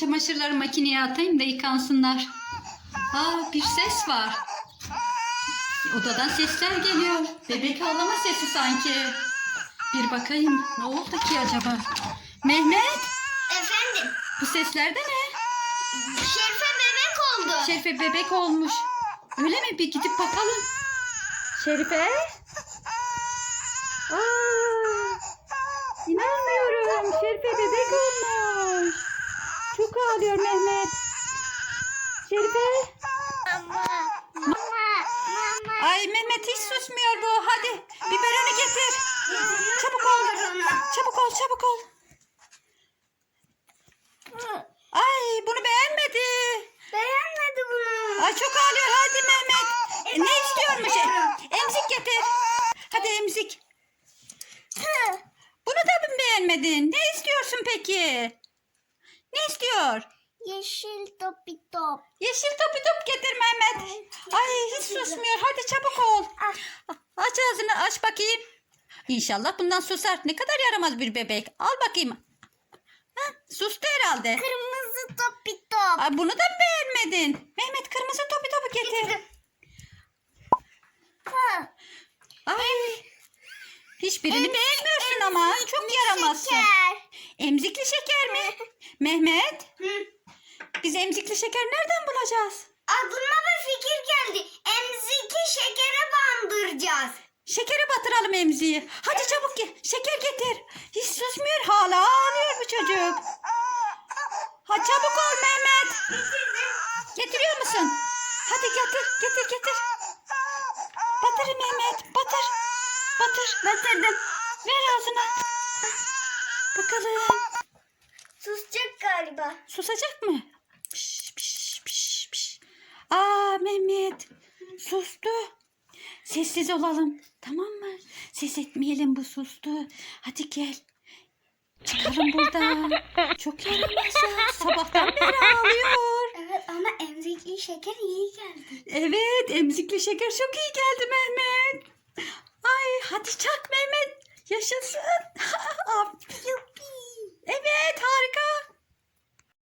Çamaşırları makineye atayım da yıkansınlar. Aa bir ses var. Odadan sesler geliyor. Bebek ağlama sesi sanki. Bir bakayım ne oldu ki acaba? Mehmet Efendim. bu sesler de ne? Şerife bebek oldu. Şerife bebek olmuş. Öyle mi? Bir gidip bakalım. Şerife? Aa, inanmıyorum. Şerife bebek olmuş. Çok ağlıyor Mehmet. Şerife? Mama. Mama. Mama. Ay Mehmet hiç susmuyor bu. Hadi biberonu getir. Çabuk ol. Çabuk ol, çabuk ol. Ay bunu beğenmedi. Beğenmedi bunu. Ay çok ağlıyor. Hadi Mehmet. E, ne istiyormuş? Emzik getir. Hadi emzik. Bunu da mı beğenmedin? Ne istiyorsun peki? İstiyor? Yeşil topi top. Yeşil topu top getir Mehmet. Ay hiç susmuyor. Hadi çabuk ol. Aç ağzını aç bakayım. İnşallah bundan susar. Ne kadar yaramaz bir bebek. Al bakayım. Ha, sustu herhalde. Kırmızı topi top. Ay, bunu da beğenmedin? Mehmet kırmızı topu topu getir. Ay. Hiçbirini beğenmiyorsun ama. Çok yaramazsın. Şeker. Emzikli şeker mi? Mehmet Hı. biz emzikli şeker nereden bulacağız? Aklıma bir fikir geldi. Emziki şekere bandıracağız. Şekere batıralım emziği. Hadi çabuk gel. Şeker getir. Hiç susmuyor hala ağlıyor bu çocuk. Ha çabuk ol Mehmet. Getiriyor musun? Hadi getir getir getir. Batır Mehmet batır. Batır. Batırdım. Ver ağzına. Bakalım. Susacak galiba. Susacak mı? Piş, piş, piş, piş. Aa Mehmet sustu. Sessiz olalım. Tamam mı? Ses etmeyelim bu sustu. Hadi gel. Çıkalım buradan. Çok yaramaz ya. Sabahtan beri ağlıyor. Evet ama emzikli şeker iyi geldi. Evet emzikli şeker çok iyi geldi Mehmet. Ay hadi çak Mehmet. Yaşasın.